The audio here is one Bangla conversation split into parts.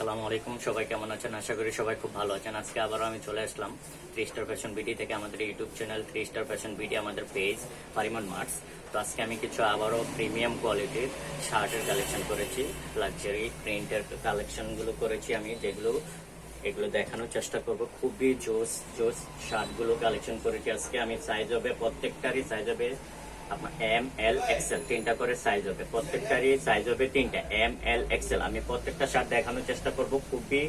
আসসালামু আলাইকুম, সবাই কেমন আছেন? আশা করি সবাই খুব ভালো আছেন। আজকে আবারও আমি চলে আসলাম থ্রি স্টার ফ্যাশন বিডি থেকে আমাদের YouTube channel three star fashion BD আমাদের পেজ পারিমন মার্টস তো আজকে আমি কিছু আবারও প্রিমিয়াম কোয়ালিটির শার্টের কালেকশন করেছি লাক্সারি প্রিন্টের কালেকশনগুলো করেছি আমি, যেগুলো, এগুলো দেখানোর চেষ্টা করব। খুবই জোস জোস শার্টগুলো কালেকশন করেছি আজকে। আমি সাইজ হবে, প্রত্যেকটারই সাইজ হবে এম এল এক্সেল তিনটা করে সাইজ হবে। প্রত্যেকটারই সাইজ হবে তিনটা। এম এল এক্সেল আমি প্রত্যেকটা শার্ট দেখানোর চেষ্টা করব। খুবই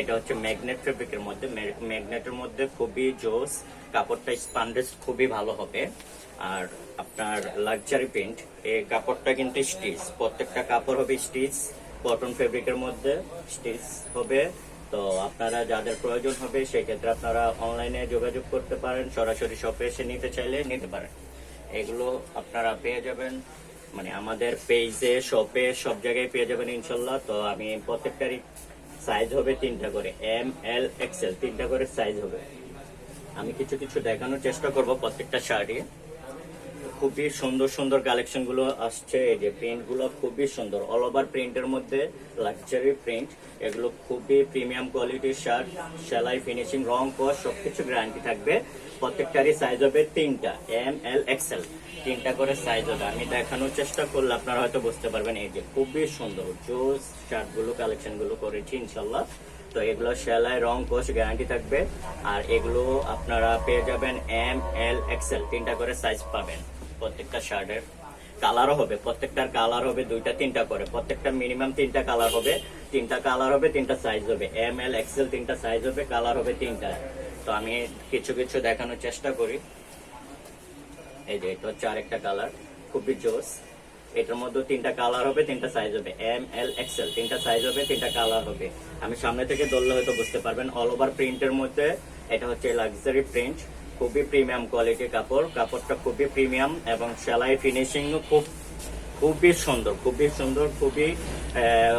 এটা হচ্ছে ম্যাগনেট ফেব্রিকের মধ্যে। ম্যাগনেটের মধ্যে খুবই জোস। কাপড়টা স্পান্ডেস খুবই ভালো হবে। আর আপনার লাক্সারি প্রিন্ট এই কাপড়টা কিন্তু স্টিচ প্রত্যেকটা কাপড় হবে স্টিচ কটন ফেব্রিকের মধ্যে স্টিচ হবে। তো আপনারা যাদের প্রয়োজন হবে, সেক্ষেত্রে আপনারা অনলাইনে যোগাযোগ করতে পারেন। সরাসরি শপে এসে নিতে চাইলে নিতে পারেন। এগুলো আপনারা পেয়ে যাবেন। মানে আমাদের পেজে শপে সব জায়গায় পেয়ে যাবেন ইনশাল্লাহ। তো আমি প্রত্যেকটারই সাইজ হবে তিনটা করে। এম এল এক্সেল তিনটা করে সাইজ হবে। আমি কিছু কিছু দেখানোর চেষ্টা করব প্রত্যেকটা শাড়ি। খুবই সুন্দর সুন্দর কালেকশনগুলো আসছে। এই যে প্রিন্টগুলো খুবই সুন্দর। অল ওভার প্রিন্টের মধ্যে লাক্সারি প্রিন্ট এগুলো খুবই প্রিমিয়াম কোয়ালিটির শার্ট সেলাই ফিনিশিং রং, কস, সবকিছু গ্যারান্টি থাকবে। প্রত্যেকটারই সাইজ হবে তিনটা এম এল এক্সেল তিনটা করে সাইজ হবে। আমি দেখানোর চেষ্টা করলে আপনারা হয়তো বুঝতে পারবেন। এই যে খুবই সুন্দর, জোস শার্টগুলো কালেকশনগুলো করেছি ইনশাল্লাহ তো এগুলো সেলাই, রং কোচ গ্যারান্টি থাকবে। আর এগুলো আপনারা পেয়ে যাবেন এম এল এক্সেল তিনটা করে সাইজ পাবেন। প্রত্যেকটা শার্টের কালারও হবে, প্রত্যেকটার কালার হবে দুইটা, তিনটা করে। প্রত্যেকটা মিনিমাম তিনটা কালার হবে, তিনটা কালার হবে, তিনটা সাইজ হবে। এম এল এক্সেল তিনটা সাইজ হবে, কালার হবে তিনটা। তো আমি কিছু কিছু দেখানোর চেষ্টা করি। এই যে, এটা হচ্ছে আরেকটা কালার, খুবই জোস। এটার মধ্যে তিনটা কালার হবে, তিনটা সাইজ হবে। এম এল এক্সেল তিনটা সাইজ হবে, তিনটা কালার হবে। আমি সামনে থেকে ধরলে হয়তো বুঝতে পারবেন অল ওভার প্রিন্টের মধ্যে এটা হচ্ছে লাক্সারি প্রিন্ট খুবই প্রিমিয়াম কোয়ালিটির কাপড়। কাপড়টা খুবই প্রিমিয়াম এবং সেলাই ফিনিশিং খুব, খুবই সুন্দর খুবই সুন্দর, খুবই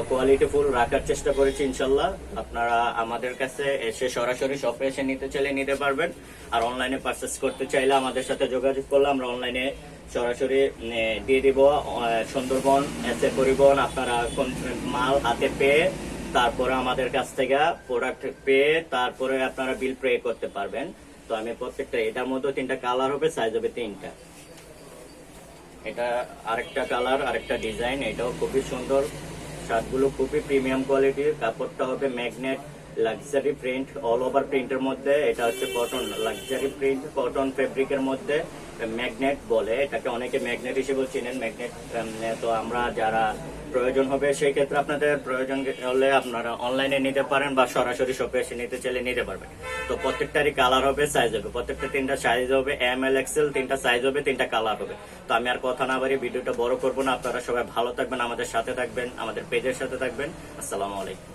কোয়ালিটিফুল রাখার চেষ্টা করেছি ইনশাল্লাহ। আপনারা আমাদের কাছে এসে সরাসরি শপে এসে নিতে চাইলে নিতে পারবেন। আর অনলাইনে পারচেস করতে চাইলে আমাদের সাথে যোগাযোগ করলে আমরা অনলাইনে সরাসরি দিয়ে দিব সুন্দরবন, এসে পরিবহন। আপনারা মাল হাতে পেয়ে তারপরে আমাদের কাছ থেকে প্রোডাক্ট পেয়ে তারপরে আপনারা বিল পে করতে পারবেন। তো আমি প্রত্যেকটা এটার মধ্যে তিনটা কালার হবে সাইজ হবে তিনটা। এটা আরেকটা কালার আরেকটা ডিজাইন এটাও খুবই সুন্দর। শার্টগুলো খুবই প্রিমিয়াম কোয়ালিটির কাপড়টা হবে magnet luxury print all over প্রিন্টের মধ্যে এটা হচ্ছে কটন লাক্সারি প্রিন্ট কটন ফেব্রিকের মধ্যে ম্যাগনেট বলে এটাকে অনেকে ম্যাগনেট হিসেবে চিনেন ম্যাগনেট তো আমরা যারা প্রয়োজন হবে সেই ক্ষেত্রে আপনাদের প্রয়োজন হলে আপনারা অনলাইনে নিতে পারেন বা সরাসরি শপে এসে নিতে চাইলে নিতে পারবেন তো প্রত্যেকটারই কালার হবে সাইজ হবে প্রত্যেকটা তিনটা সাইজ হবে এম এল এক্সেল তিনটা সাইজ হবে তিনটা কালার হবে তো আমি আর কথা না বাড়ি ভিডিওটা বড় করব না আপনারা সবাই ভালো থাকবেন আমাদের সাথে থাকবেন আমাদের পেজের সাথে থাকবেন আসসালামু আলাইকুম